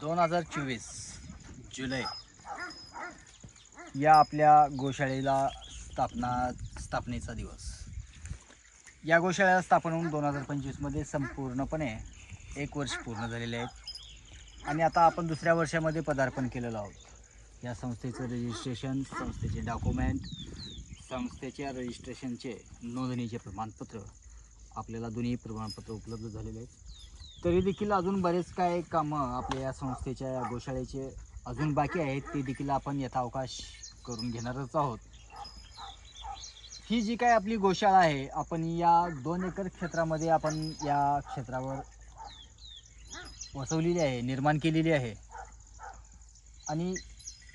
दोन हजार चोवीस जुलै या आपल्या गोशाळेला स्थापना स्थापनेचा दिवस. या गोशाळेला स्थापन होऊन दोन हजार पंचवीसमध्ये संपूर्णपणे एक वर्ष पूर्ण झालेले आहेत. आणि आता आपण दुसऱ्या वर्षामध्ये पदार्पण केलेलं आहोत. या संस्थेचं रजिस्ट्रेशन संस्थेचे डॉक्युमेंट संस्थेच्या रजिस्ट्रेशनचे नोंदणीचे प्रमाणपत्र आपल्याला दोन्ही प्रमाणपत्र उपलब्ध झालेले आहेत. तरी देखील अजून बरेच काय कामं आपल्या या संस्थेच्या या गोशाळेचे अजून बाकी आहेत ते देखील आपण यथावकाश करून घेणारच आहोत. ही जी काय आपली गोशाळा आहे आपण या दोन एकर क्षेत्रामध्ये आपण या क्षेत्रावर वसवलेली आहे निर्माण केलेली आहे. आणि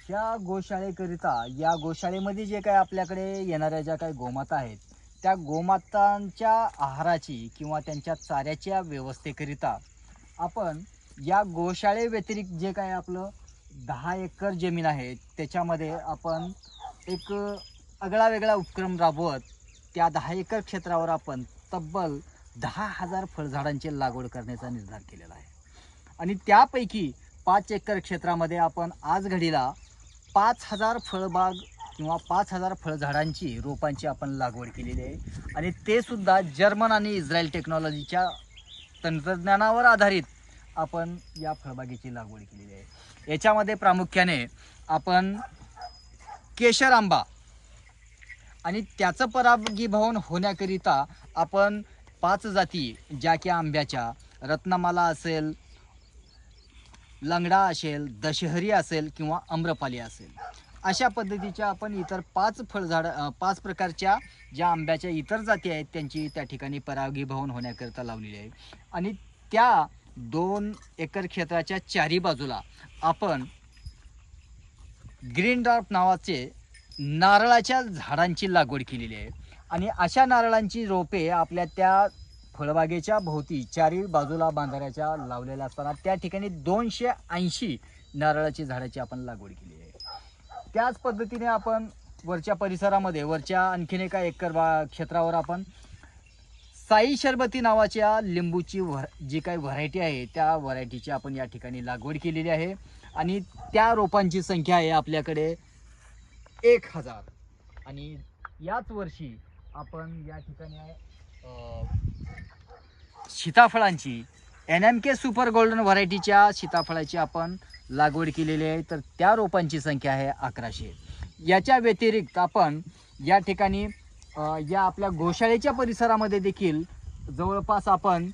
ह्या गोशाळेकरिता या गोशाळेमध्ये जे काय आपल्याकडे येणाऱ्या ज्या काही गोमाता आहेत त्या गोमातांच्या आहाराची किंवा त्यांच्या चाऱ्याच्या व्यवस्थेकरिता आपण या गोशाळे व्यतिरिक्त जे काय आपलं दहा एकर जमीन आहे त्याच्यामध्ये आपण एक आगळा वेगळा उपक्रम राबवत त्या दहा एकर क्षेत्रावर आपण तब्बल दहा हजार फळझाडांची लागवड करण्याचा निर्धार केलेला आहे. आणि त्यापैकी पाच एकर क्षेत्रामध्ये आपण आज घडीला पाच हजार फळबाग किंवा पाच हजार फळझाडांची रोपांची आपण लागवड केलेली आहे. आणि ते सुद्धा जर्मन आणि इस्रायल टेक्नॉलॉजीच्या तंत्रज्ञानावर आधारित आपण या फळबागेची लागवड केलेली आहे. याच्यामध्ये प्रामुख्याने आपण केशर आंबा आणि त्याचं परागीभवन होण्याकरिता आपण पाच जाती ज्या की आंब्याच्या रत्नमाला असेल लंगडा असेल दशहरी असेल किंवा आम्रपाली असेल. अशा पद्धतीच्या आपण इतर पाच फळझाड पाच प्रकारच्या ज्या आंब्याच्या इतर जाती आहेत त्यांची त्या ठिकाणी परागीभवन होण्याकरिता लावलेली आहे. आणि त्या दोन एकर क्षेत्राच्या चारी बाजूला आपण ग्रीन ड्रॉप नावाचे नारळाच्या झाडांची लागवड केलेली आहे. आणि अशा नारळांची रोपे आपल्या त्या फळबागेच्या भोवती चारी बाजूला बांधाऱ्याच्या लावलेल्या असताना त्या ठिकाणी दोनशे ऐंशी नारळाची झाडाची आपण लागवड केली आहे. त्याच पद्धतीने आपण वरच्या परिसरामध्ये वरच्या आणखीन एका एकर बा क्षेत्रावर आपण साई शरबती नावाच्या लिंबूची व्हर जी काही व्हरायटी आहे त्या व्हरायटीची आपण या ठिकाणी लागवड केलेली आहे. आणि त्या रोपांची संख्या आहे आपल्याकडे एक हजार. आणि याच वर्षी आपण या ठिकाणी सीताफळांची N M K super golden व्हरायटीच्या सीताफळाची आपण लागवड केलेली आहे तर त्या रोपांची संख्या आहे अकराशे. याच्या व्यतिरिक्त आपण या ठिकाणी या आपल्या गोशाळेच्या परिसरामध्ये देखील जवळपास आपण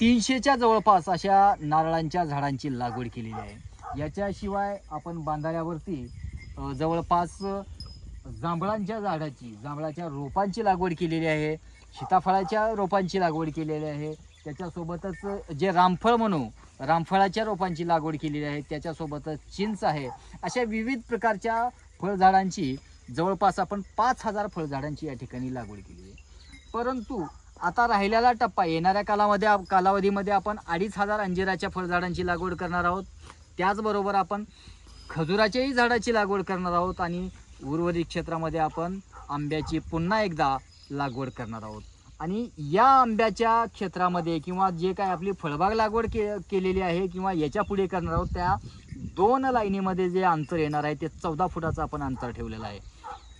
तीनशेच्या जवळपास अशा नारळांच्या झाडांची लागवड केलेली आहे. याच्याशिवाय आपण बांधाऱ्यावरती जवळपास जांभळांच्या झाडाची जांभळाच्या रोपांची लागवड केलेली आहे सीताफळाच्या रोपांची लागवड केलेली आहे त्याच्यासोबतच जे रामफळ म्हणू रामफळाच्या रोपांची लागवड केलेली आहे त्याच्यासोबतच चिंच आहे. अशा विविध प्रकारच्या फळझाडांची जवळपास आपण पाच हजार फळझाडांची या ठिकाणी लागवड केली आहे. परंतु आता राहिलेला टप्पा येणाऱ्या कालामध्ये कालावधीमध्ये आपण अडीच हजार अंजिराच्या फळझाडांची लागवड करणार आहोत. त्याचबरोबर आपण खजुराच्याही झाडाची लागवड करणार आहोत आणि उर्वरित क्षेत्रामध्ये आपण आंब्याची पुन्हा एकदा लागवड करणार आहोत. आणि या आंब्याच्या क्षेत्रामध्ये किंवा जे काय आपली फळबाग लागवड के केलेली आहे किंवा याच्यापुढे करणार आहोत त्या दोन लाईनीमध्ये जे अंतर येणार आहे ते चौदा फुटाचं आपण अंतर ठेवलेलं आहे.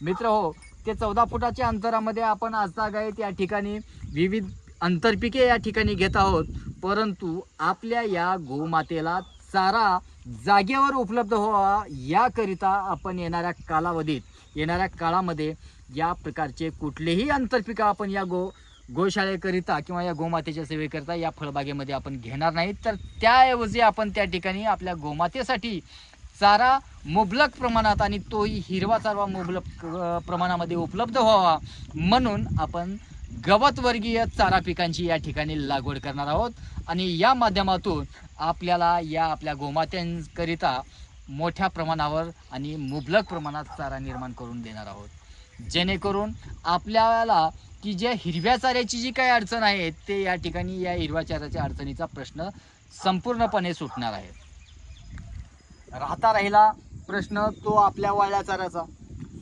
मित्र हो ते चौदा फुटाच्या अंतरामध्ये आपण आजतागायत या ठिकाणी विविध आंतरपिके या ठिकाणी घेत आहोत. परंतु आपल्या या गोमातेला चारा जागेवर उपलब्ध व्हावा याकरिता आपण येणाऱ्या कालावधीत येणाऱ्या काळामध्ये या प्रकारचे कुठलेही आंतरपिकं आपण या गो गोशाळेकरिता किंवा या गोमातेच्या सेवेकरिता या फळबागेमध्ये आपण घेणार नाही. तर त्याऐवजी आपण त्या ठिकाणी आपल्या गोमातेसाठी चारा मुबलक प्रमाणात आणि तोही हिरवा चारवा मुबलक प्रमाणामध्ये उपलब्ध व्हावा म्हणून आपण गवतवर्गीय चारा पिकांची या ठिकाणी लागवड करणार आहोत. आणि या माध्यमातून आपल्याला या आपल्या गोमात्यांकरिता मोठ्या प्रमाणावर आणि मुबलक प्रमाणात चारा निर्माण करून देणार आहोत. जेणेकरून आपल्याला की ज्या हिरव्या चाऱ्याची जी काही अडचण आहे ते या ठिकाणी या हिरव्या चाऱ्याच्या अडचणीचा प्रश्न संपूर्णपणे सुटणार आहे. राहता राहिला प्रश्न तो आपल्या वाळ्या चाऱ्याचा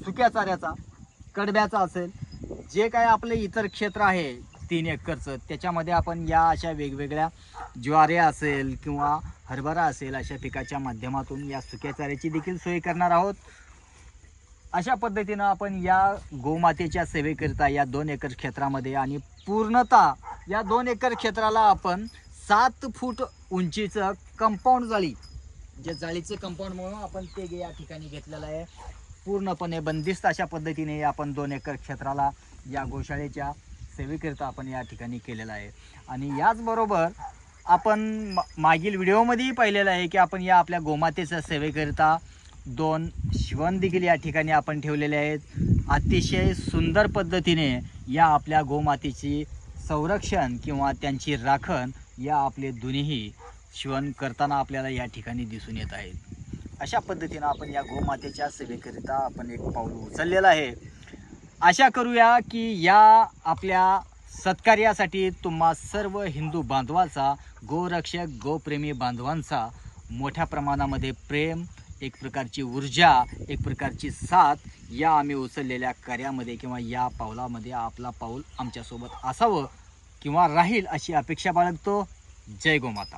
सुक्या चाऱ्याचा कडब्याचा असेल. जे काय आपले इतर क्षेत्र आहे तीन एकरचं त्याच्यामध्ये आपण या अशा वेगवेगळ्या ज्वारे असेल किंवा हरभरा असेल अशा पिकाच्या माध्यमातून या सुक्या चाऱ्याची देखील सोय करणार आहोत. अशा पद्धतीनं आपण या गोमातेच्या सेवेकरिता या दोन एकर क्षेत्रामध्ये आणि पूर्णतः या दोन एकर क्षेत्राला आपण सात फूट उंचीचं कंपाऊंड जाळी जे जाळीचं कंपाऊंड म्हणून आपण ते या ठिकाणी घेतलेलं आहे पूर्णपणे बंदिस्त अशा पद्धतीने आपण दोन एकर क्षेत्राला या गोशाळेच्या सेवेकरिता आपण या ठिकाणी केलेलं आहे. आणि याचबरोबर आपण मा- मागील व्हिडिओमध्येही पाहिलेलं आहे की आपण या आपल्या गोमातेच्या सेवेकरिता दोन शिवण देखील या ठिकाणी आपण ठेवलेले आहेत. अतिशय सुंदर पद्धतीने या आपल्या गोमातेची संरक्षण किंवा त्यांची राखण या आपले दोन्हीही शिवण करताना आपल्याला या ठिकाणी दिसून येत आहेत अशा पद्धतीनं आपण या गोमातेच्या सेवेकरिता आपण एक पाऊल उचललेलं आहे. आशा करूया की या आपल्या सत्कार्यासाठी तुम्हा सर्व हिंदू बांधवाचा गोरक्षक गोप्रेमी बांधवांचा मोठ्या प्रमाणामध्ये प्रेम एक प्रकारची ऊर्जा एक प्रकारची साथ या आम्ही उचललेल्या कार्यामध्ये किंवा या पावलामध्ये आपला पाऊल आमच्यासोबत असावं किंवा राहील अशी अपेक्षा बाळगतो. जय गोमाता.